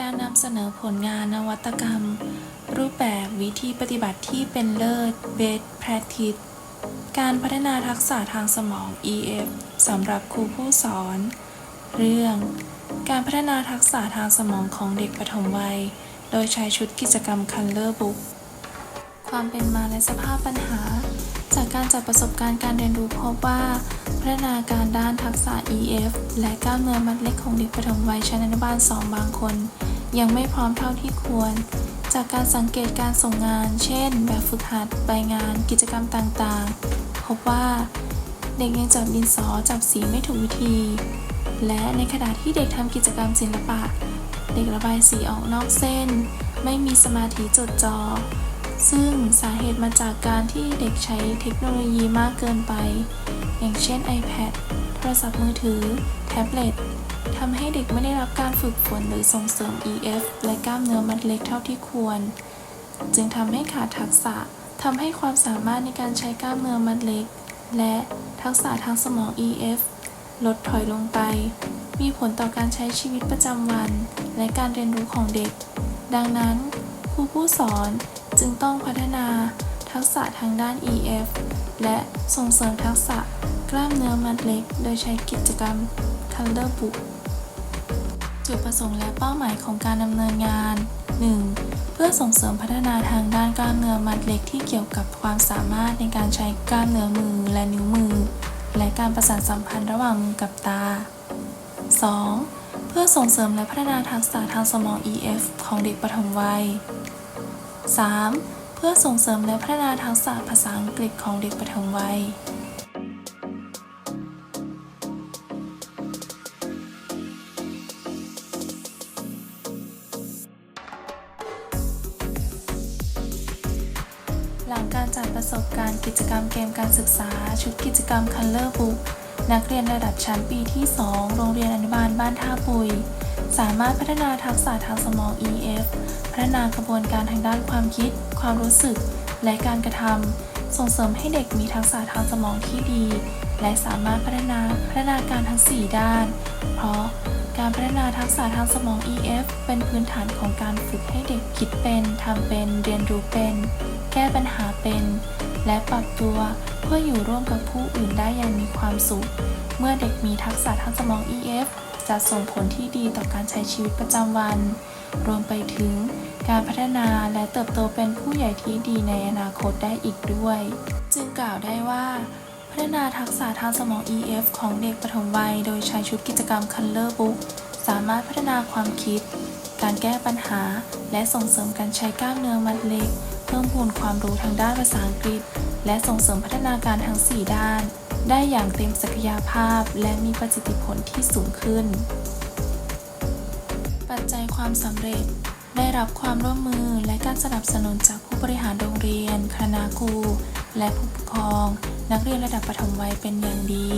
การนำเสนอผลงานนวัตกรรม รูปแบบวิธีปฏิบัติที่เป็นเลิศ Best Practice การพัฒนาทักษะทางสมอง EF สำหรับครูผู้สอน เรื่อง การพัฒนาทักษะทางสมองของเด็กปฐมวัย โดยใช้ชุดกิจกรรม Color Book ความเป็นมาและสภาพปัญหา จากการจัดประสบการณ์การเรียนรู้พบว่า พัฒนาการด้านทักษะ EF และกล้ามเนื้อมัดเล็กของเด็กปฐมวัยชั้นอนุบาล 2 บางคน ยังไม่พร้อมเท่าที่ควร จากการสังเกตการส่งงาน เช่น แบบฝึกหัดใบงาน กิจกรรมต่างๆ พบว่าเด็กยังจับดินสอจับสีไม่ถูกวิธี และในขณะที่เด็กทำกิจกรรมศิลปะ เด็กระบายสีออกนอกเส้น ไม่มีสมาธิจดจอ่อ ซึ่งสาเหตุมาจากการที่เด็กใช้เทคโนโลยีมากเกินไป อย่างเช่น iPad โทรศัพท์มือถือ แท็บเล็ตทำให้เด็กไม่ได้รับการฝึกฝนหรือส่งเสริม EF และกล้ามเนื้อมัดเล็กเท่าที่ควร จึงทำให้ขาดทักษะทำให้ความสามารถในการใช้กล้ามเนื้อมัดเล็ก และทักษะทางสมอง EF ลดถอยลงไป มีผลต่อการใช้ชีวิตประจำวัน และการเรียนรู้ของเด็ก ดังนั้น ครูผู้สอน จึงต้องพัฒนาทักษะทางด้าน EF และส่งเสริมทักษะกล้ามเนื้อมัดเล็ก โดยใช้กิจกรรม Color Book จุดประสงค์และเป้าหมายของการดำเนินงาน 1. เพื่อส่งเสริมพัฒนาทางด้านกล้ามเนื้อมัดเล็กที่เกี่ยวกับความสามารถในการใช้กล้ามเนื้อมือและนิ้วมือ และการประสานสัมพันธ์ระหว่างมือกับตา 2. เพื่อส่งเสริมและพัฒนาทักษะทางสมอง EF ของเด็กปฐมวัย 3. เพื่อส่งเสริมและพัฒนาทักษะภาษาอังกฤษของเด็กปฐมวัยหลังการจัดประสบการณ์กิจกรรมเกมการศึกษา ชุดกิจกรรม Color Book นักเรียนระดับชั้นปีที่ 2 โรงเรียนอนุบาลบ้านท่าปุย สามารถพัฒนาทักษะทางสมอง EF พัฒนากระบวนการทางด้านความคิด ความรู้สึก และการกระทำ ส่งเสริมให้เด็กมีทักษะทางสมองที่ดี และสามารถพัฒนาพัฒนาการทั้ง 4 ด้าน เพราะการพัฒนาทักษะทางสมอง EF เป็นพื้นฐานของการฝึกให้เด็กคิดเป็น ทำเป็น เรียนรู้เป็น แก้ปัญหาเป็น และปรับตัวเพื่ออยู่ร่วมกับผู้อื่นได้อย่างมีความสุข เมื่อเด็กมีทักษะทางสมอง EF จะส่งผลที่ดีต่อการใช้ชีวิตประจำวัน รวมไปถึงการพัฒนาและเติบโตเป็นผู้ใหญ่ที่ดีในอนาคตได้อีกด้วย จึงกล่าวได้ว่า พัฒนาทักษะทางสมอง EF ของเด็กปฐมวัย โดยใช้ชุดกิจกรรม Color Book สามารถพัฒนาความคิด การแก้ปัญหา และส่งเสริมการใช้กล้ามเนื้อมัดเล็ก เพิ่มพูนความรู้ทางด้านภาษาอังกฤษ และส่งเสริมพัฒนาการทั้ง 4 ด้าน ได้อย่างเต็มศักยภาพและมีประสิทธิผลที่สูงขึ้น ปัจจัยความสำเร็จได้รับความร่วมมือและการสนับสนุนจากผู้บริหารโรงเรียน คณะครู และผู้ปกครอง นักเรียนระดับประถมวัยเป็นอย่างดี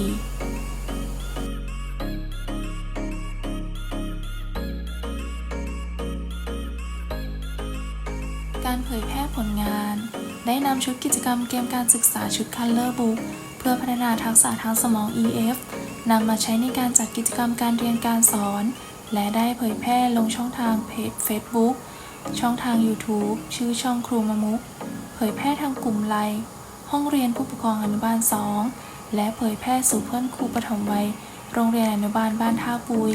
การเผยแพร่ผลงาน ได้นำชุดกิจกรรมเกมการศึกษาชุด Color Book พื่อพัฒนาทักษะทางสมอง EF นำมาใช้ในการจัดกิจกรรมการเรียนการสอน และได้เผยแพร่ลงช่องทางเพจ Facebook ช่องทาง YouTube ชื่อช่องครูมามุก เผยแพร่ทางกลุ่มไลน์ห้องเรียนผู้ปกครองอนุบาล 2 และเผยแพร่สู่เพื่อนครูปฐมวัย โรงเรียนอนุบาลบ้านท่าปุย